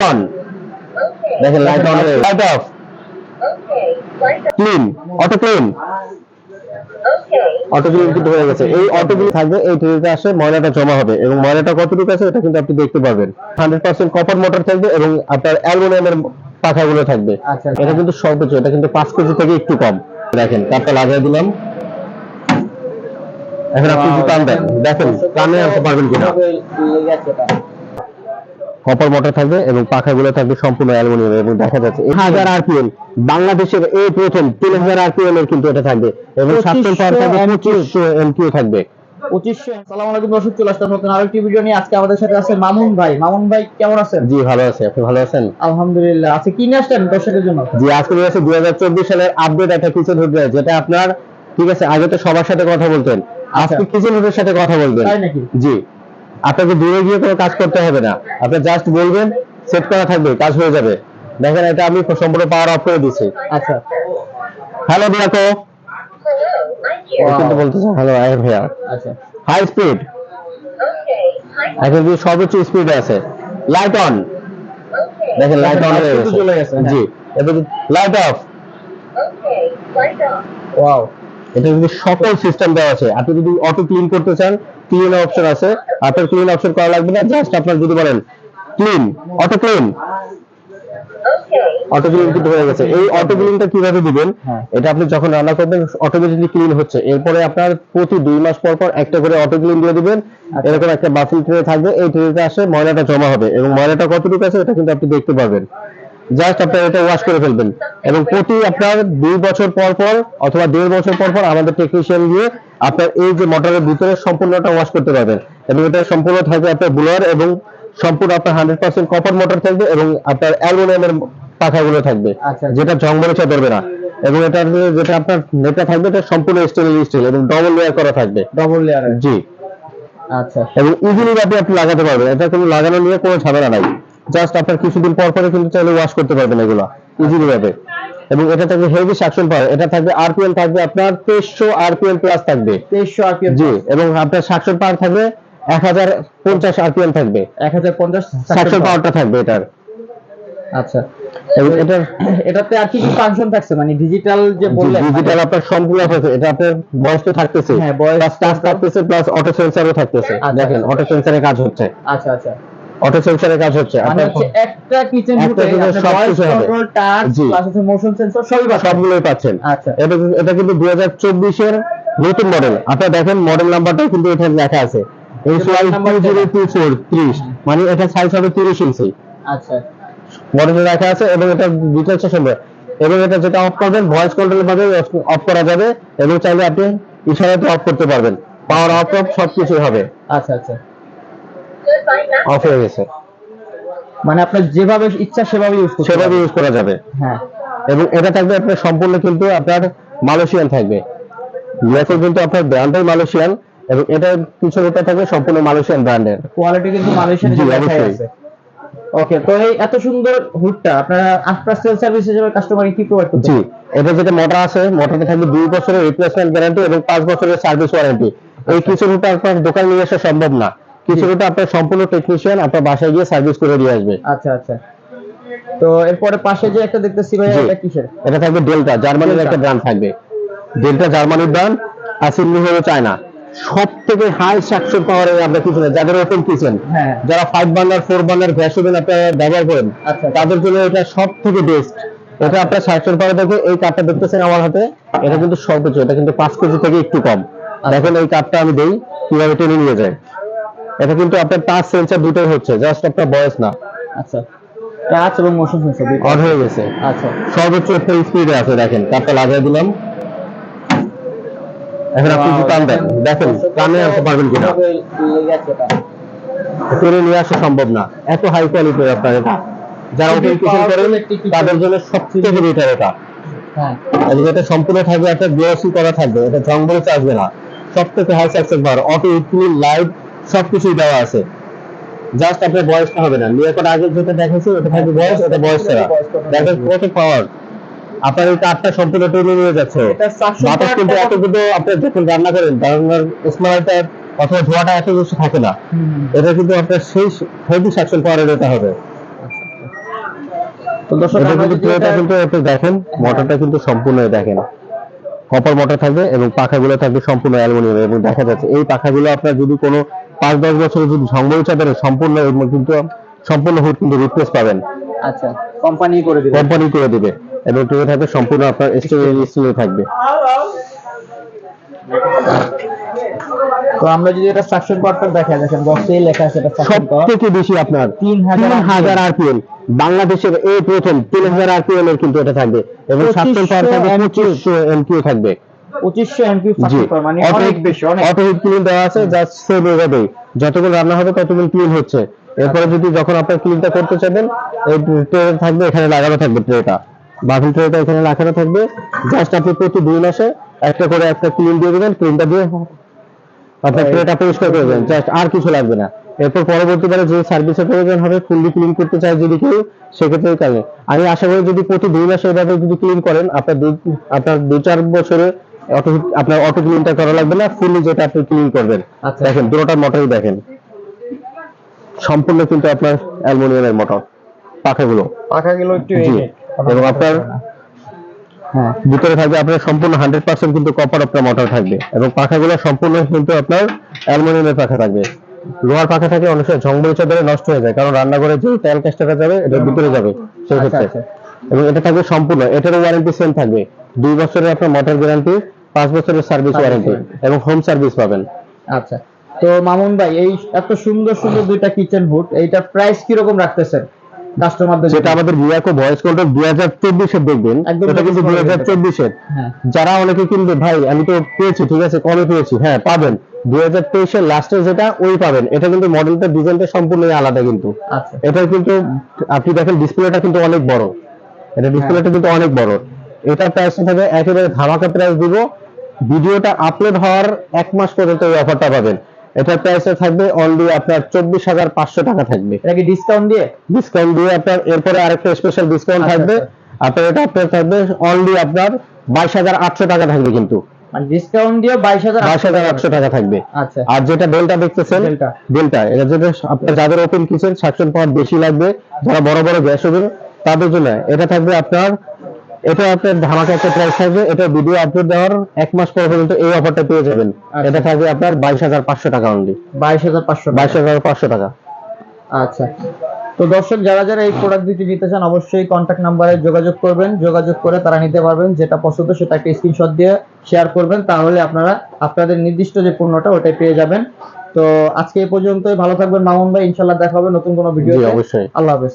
On দেখেন light on light off Okay. Light up. Clean auto clean auto clean কিন্তু হয়ে গেছে। এই অটো ক্লিন থাকবে এই ট্রেতে আসে ময়লাটা জমা হবে এবং ময়লাটা কতটুকু আছে এটা কিন্তু আপনি দেখতে পারবেন। হান্ড্রেড পার্সেন্ট কপার মোটর থাকবে এবং আপনার অ্যালুমিনিয়ামের পাখাগুলো থাকবে। আচ্ছা, এটা কিন্তু সর্বোচ্চ এটা কিন্তু পাঁচ কেজি থেকে একটু কম। দেখেন কাপটা লাগিয়ে দিলাম। এখন আপনি টান দেন। দেখেন টানে আনতে পারবেন কিনা। কপার মোটর থাকবে এবং পাখাগুলো থাকবে সম্পূর্ণ অ্যালুমিনিয়াম এবং দেখা যাচ্ছে হাজার আরপিএম বাংলাদেশের এই প্রথম তিন হাজার আরপিএম এর কিন্তু এটা থাকবে এবং সাতশো পাওয়ার থাকবে পঁচিশশো এমকিউ থাকবে। পঁচিশশো সালাম আলাইকুম দর্শক চলে আসলাম নতুন আরেকটি ভিডিও নিয়ে। আজকে আমাদের সাথে আছে মামুন ভাই। মামুন ভাই কেমন আছেন? জি ভালো আছে। আপনি ভালো আছেন? আলহামদুলিল্লাহ। আচ্ছা কি নিয়ে আসলেন দর্শকের জন্য? জি আজকে নিয়ে আসছে দুই হাজার চব্বিশ সালের আপডেট একটা কিচেন হুড যেটা আপনার ঠিক আছে আগে তো সবার সাথে কথা বলতেন। আজকে কিচেন হুডের সাথে কথা বলবেন। তাই নাকি? জি। আপনাকে দূরে গিয়ে কোনো কাজ করতে হবে না। আপনি জাস্ট বলবেন সেট করা থাকবে কাজ হয়ে যাবে। দেখেন এটা আমি সম্পূর্ণ পাওয়ার অফ করে দিচ্ছি আচ্ছা। Hello here. কিন্তু বলতেছে হ্যালো আই এম হিয়ার আচ্ছা। হাই স্পিড এখন কিন্তু সর্বোচ্চ স্পিডে আছে। লাইট অন দেখেন লাইট অন হয়ে গেছে। হ্যাঁ। জি। এবার লাইট অফ. ওয়াও এটা কিন্তু সকল সিস্টেম দেওয়া আছে। আপনি যদি অটো ক্লিন করতে চান ক্লিন অপশন আছে। আপনার ক্লিন অপশন করা লাগবে না জাস্ট আপনার যদি বলেন clean auto clean Okay. Auto clean কিন্তু হয়ে গেছে। এই অটো ক্লিনটা কীভাবে দিবেন? হ্যাঁ। এটা আপনি যখন রান্না করবেন অটোমেটিকলি ক্লিন হচ্ছে। এরপরে আপনার প্রতি দুই মাস পর পর একটা করে অটো ক্লিন দিয়ে দিবেন। আচ্ছা। এরকম একটা বাফিল ট্রে থাকবে এই ট্রেতে আসে ময়লাটা জমা হবে। এবং ময়লাটা কতটুকু আছে এটা কিন্তু আপনি দেখতে পারবেন। জাস্ট আপনার এটা ওয়াশ করে ফেলবেন। এবং প্রতি আপনার দুই বছর পর পর অথবা দেড় বছর পর পর আমাদের টেকনিশিয়ান গিয়ে আপনার এই যে মোটরের ভিতরে সম্পূর্ণটা ওয়াশ করতে পারবেন। এবং এটা সম্পূর্ণ থাকবে আপনার ব্লোয়ার এবং সম্পূর্ণ আপনার হান্ড্রেড পার্সেন্ট কপার মোটর থাকবে এবং আপনার অ্যালুমিনিয়ামের পাখাগুলো থাকবে আচ্ছা। যেটা জং মরিচা ধরবে না। এবং এটা যেটা আপনার নেটটা থাকবে এটা সম্পূর্ণ স্টেনলেস স্টিল এবং ডবল লেয়ার করা থাকবে। ডবল লেয়ার জি। আচ্ছা। এবং ইজিলি আপনি আপনি লাগাতে পারবেন। এটা কোনো লাগানো নিয়ে কোনো ঝামেলা নাই। জাস্ট আপনার কিছুদিন পর পরে কিন্তু চাইলে ওয়াশ করতে পারবেন এগুলো ইজিলি ভাবে। এবং এটা থাকবে হেভি সাকশন পাওয়ার এটা থাকবে আরপিএম থাকবে আপনার তেইশশো আরপিএম প্লাস থাকবে। তেইশশো আরপিএম জি এবং আপনার সাকশন পাওয়ার থাকবে এক হাজার পঞ্চাশ আরপিএম থাকবে। এক হাজার পঞ্চাশ সাকশন পাওয়ারটা থাকবে এটার। আচ্ছা। এবং এটাতে আর কি কি ফাংশন থাকছে? মানে ডিজিটাল যে বললেন ডিজিটাল আপনার সম্পূর্ণ আছে এটা আপনার বয়স তো থাকতেছে। হ্যাঁ, voice প্লাস টাচ থাকতেছে প্লাস অটো সেন্সারও থাকতেছে। আচ্ছা, দেখেন আচ্ছা। অটো সেন্সারের কাজ হচ্ছে। আচ্ছা আচ্ছা। অটো সেন্সারের কাজ হচ্ছে। মানে হচ্ছে একটা কিচেন রুটে। কন্ট্রোল টাচ প্লাস হচ্ছে মোশন সেন্সর সবই পাচ্ছেন। সবগুলোই পাচ্ছেন। আচ্ছা। এটা কিন্তু চব্বিশের নতুন মডেল আপনারা দেখেন মডেল নাম্বারটা কিন্তু এখানে লেখা আছে। মানে এটা সাইজ হবে তিরিশ ইঞ্চি আচ্ছা। মডেলে লেখা আছে এবং এটা শুনবে এবং এটা যেটা অফ করবেন ভয়েস কন্ট্রোল ভাবে অফ করা যাবে। এবং চাইলে আপনি ইশারাতে অফ করতে পারবেন। পাওয়ার অফ অফ সবকিছু হবে। আচ্ছা আচ্ছা. অফ হয়ে গেছে। মানে আপনার যেভাবে ইচ্ছা সেভাবে ইউজ করতে সেভাবে ইউজ করা যাবে। হ্যাঁ। এবং এটা থাকবে আপনার সম্পূর্ণ কিন্তু আপনার মালয়েশিয়ান থাকবে। ইয়াতে কিন্তু আপনার ব্র্যান্ডই মালয়েশিয়ান এবং এটা পিছনেটা থাকবে সম্পূর্ণ মালয়েশিয়ান ব্র্যান্ডের কোয়ালিটি কিন্তু মালয়েশিয়ান জি, লেখাই অবশ্যই। আছে। ওকে তো এই এত সুন্দর হুডটা আপনারা আফটার সেল সার্ভিস হিসেবে কাস্টমারকে কি প্রোভাইড করতে জি এটা যেটা মোটর আছে মোটরে থাকবে দুই বছরের রিপ্লেসমেন্ট গ্যারান্টি এবং পাঁচ বছরের সার্ভিস ওয়ারেন্টি এই কিছু রুটে আপনার দোকান নিয়ে আসা সম্ভব না। কিছু রুটে আপনার সম্পূর্ণ টেকনিশিয়ান আপনার বাসায় গিয়ে সার্ভিস করে দিয়ে আসবে। আচ্ছা আচ্ছা। তো এরপরে পাশে যে একটা দেখতেছি ভাই এটা কিসের? এটা থাকবে ডেল্টা জার্মানির একটা ব্র্যান্ড থাকবে। ডেল্টা জার্মানির ব্র্যান্ড আর সিমনি হলো চায়না সব থেকে হাই আপনার কিচেন যাদের ওপেন কিচেন হ্যাঁ। যারা five burner four burner gas oven আপনারা ব্যবহার করেন আচ্ছা। তাদের জন্য এটা সব থেকে বেস্ট এটা আপনার সাকশন পাওয়ার দেখে এই কাপটা দেখতেছেন আমার হাতে এটা কিন্তু সর্বোচ্চ এটা কিন্তু পাঁচ কেজি থেকে একটু কম। দেখেন এই কাপটা আমি দেই কীভাবে টেনে নিয়ে যায়। এটা কিন্তু আপনার টাচ সেন্সার দুটোই হচ্ছে জাস্ট আপনার বয়স না। আচ্ছা। টাচ এবং মোশন সেন্সর অন হয়ে গেছে। আচ্ছা। সর্বোচ্চ একটা স্পিডে আছে দেখেন কাপটা লাগিয়ে দিলাম। এখন আপনি যদি টান দেন। দেখেন টানে আনতে পারবেন কিনা। এটা। টেনে নিয়ে আসা সম্ভব না। এত হাই কোয়ালিটির আপনার এটা। যারা কিচেন করেন। তাদের জন্য সবথেকে বেটার এটা। হ্যাঁ। এবং এটা সম্পূর্ণ থাকবে একটা গ্লোসি করা থাকবে। এটা জঙ্গলে আসবে না। সব থেকে high success bar auto clean light সবকিছুই দেওয়া আছে। জাস্ট আপনার বয়সটা হবে না। নিয়ে করে আগে যেটা দেখেছি ওটা থাকবে বয়স এটা বয়স ছাড়া। দেখেন কত পাওয়ার আপনার এই কাঠটা সম্পূর্ণ টেনে নিয়ে যাচ্ছে। বাতাস কিন্তু power এত কিন্তু আপনি যখন রান্না করেন রান্নার স্মেলটা অথবা ধোঁয়াটা এত বেশি থাকে না। এটা কিন্তু আপনার সেই হেভি সাকশন পাওয়ারের এটা হবে। তো দর্শক এটা কিন্তু ট্রেটা কিন্তু একটু দেখেন মোটরটা কিন্তু সম্পূর্ণ দেখেন। কপার মোটর থাকবে এবং পাখাগুলো থাকবে সম্পূর্ণ অ্যালুমিনিয়াম এবং দেখা যাচ্ছে এই পাখাগুলো আপনার যদি কোনো পাঁচ দশ বছরে যদি ঝংমরিচা দেন সম্পূর্ণ কিন্তু সম্পূর্ণ হুড কিন্তু রিপ্লেস পাবেন। আচ্ছা কোম্পানি করে দিবে। কোম্পানি করে দিবে। এবং থাকবে সম্পূর্ণ আপনার স্টিলে থাকবে। তো আমরা যদি এটা সাকশন পাওয়ারটা দেখা দেখেন বক্সেই লেখা আছে এটা সব সাকশন পাওয়ার থেকে বেশি আপনার তিন হাজার তিন হাজার আরপিএম বাংলাদেশের এই প্রথম তিন হাজার আরপিএম এর কিন্তু এটা থাকবে। এবং পাওয়ার থাকবে থাকবে। পঁচিশশো এমপি জি। মানে অনেক বেশি অনেক। অটো হিট ক্লিন দেওয়া আছে জাস্ট সেভ এভাবেই যতক্ষণ রান্না হবে ততক্ষণ ক্লিন হচ্ছে। এরপরে যদি যখন আপনার ক্লিনটা করতে চাইবেন এই ট্রে থাকবে এখানে লাগানো থাকবে ট্রেটা বাফিল ট্রেটা এখানে লাগানো থাকবে। জাস্ট আপনি প্রতি দুই মাসে একটা করে একটা ক্লিন দিয়ে দেবেন ক্লিনটা দিয়ে আপনার ট্রেটা পরিষ্কার করে দেবেন। জাস্ট আর কিছু লাগবে না। এরপর পরবর্তীকালে যে সার্ভিসের প্রয়োজন হবে ফুললি ক্লিন করতে চাই যদি কেউ সেক্ষেত্রে কাজে আমি আশা করি যদি প্রতি দুই মাসে এভাবে যদি ক্লিন করেন আপনার আপনার দুই চার বছরে অটো আপনার অটো ক্লিনটা করা লাগবে না ফুললি যেটা আপনি ক্লিন করবেন। আচ্ছা। দেখেন দুটোটার মোটরই দেখেন। সম্পূর্ণ কিন্তু আপনার অ্যালুমিনিয়ামের মোটর পাখাগুলো। পাখাগুলো একটু এবং আপনার হ্যাঁ। ভিতরে থাকবে আপনার সম্পূর্ণ হান্ড্রেড পার্সেন্ট কিন্তু কপার আপনার মোটর থাকবে। এবং পাখাগুলো সম্পূর্ণ কিন্তু আপনার অ্যালুমিনিয়ামের পাখা থাকবে। লোহার পাখা থাকে অনেক সময় ঝংমরিচা ধরে নষ্ট হয়ে যায় কারণ রান্নাঘরে যে তেল কাজটা যাবে এটা ভিতরে যাবে সেই ক্ষেত্রে। আচ্ছা, এবং এটা থাকবে সম্পূর্ণ এটারও ওয়ারেন্টি সেম থাকবে। দুই বছরের আপনার মোটর গ্যারান্টি পাঁচ বছরের সার্ভিস ওয়ারেন্টি এবং হোম সার্ভিস পাবেন। আচ্ছা। তো মামুন ভাই এই এত সুন্দর সুন্দর দুইটা কিচেন হুড এইটা প্রাইস কীরকম রাখতেছেন কাস্টমারদের যেটা আমাদের বিয়াকো ভয়েস কন্ট্রোল দুই হাজার চব্বিশের দেখবেন। এটা কিন্তু দুই হাজার চব্বিশের। হ্যাঁ। যারা অনেকে কিনবে ভাই আমি তো পেয়েছি ঠিক আছে কমে পেয়েছি। হ্যাঁ পাবেন। দুই হাজার তেইশের লাস্টে যেটা ওই পাবেন। এটা কিন্তু মডেলটা ডিজাইনটা সম্পূর্ণই আলাদা কিন্তু। আচ্ছা। এটা কিন্তু আপনি দেখেন ডিসপ্লেটা কিন্তু অনেক বড়। এটা ডিসপ্লেটা কিন্তু অনেক বড়। এটা প্রাইস থাকবে একেবারে ধামাকা প্রাইস দিব। ভিডিওটা আপলোড হওয়ার এক মাস পর্যন্ত এই অফারটা পাবেন। এটার প্রাইসটা থাকবে অনলি আপনার চব্বিশ হাজার পাঁচশো টাকা থাকবে। এটা কি ডিসকাউন্ট দিয়ে? ডিসকাউন্ট দিয়ে আপনার এরপরে আরেকটা স্পেশাল ডিসকাউন্ট আচ্ছা, থাকবে। আচ্ছা। আপনার এটা আপনার থাকবে অনলি আপনার বাইশ হাজার আটশো টাকা থাকবে কিন্তু। মানে ডিসকাউন্ট দিয়ে বাইশ হাজার বাইশ হাজার আটশো টাকা থাকবে। আচ্ছা। আর যেটা ডেলটা দেখতেছেন Delta। এটা যেটা আপনার যাদের ওপেন কিচেন সাকশন পাওয়ার বেশি লাগবে। যারা বড় বড় গ্যাস ওভেন তাদের জন্য এটা থাকবে আপনার এটা আপনার ধামাকা একটা প্রাইস থাকবে। এটা ভিডিও আপলোড দেওয়ার এক মাস পর পর্যন্ত এই অফারটা পেয়ে যাবেন। আচ্ছা। এটা থাকবে আপনার বাইশ হাজার পাঁচশো টাকা অনলি বাইশ হাজার পাঁচশো বাইশ হাজার পাঁচশো টাকা। আচ্ছা। তো দর্শক যারা যারা এই প্রোডাক্ট দুটি নিতে চান অবশ্যই কন্ট্যাক্ট নাম্বারে যোগাযোগ করবেন। যোগাযোগ করে তারা নিতে পারবেন। যেটা পছন্দ সেটা একটা স্ক্রিনশট দিয়ে শেয়ার করবেন। তাহলে আপনারা আপনাদের নির্দিষ্ট যে পণ্যটা ওটাই পেয়ে যাবেন। তো আজকে এই পর্যন্তই। ভালো থাকবেন মামুন ভাই। ইনশাল্লাহ দেখা হবে নতুন কোনো ভিডিও অবশ্যই। আল্লাহ হাফেজ।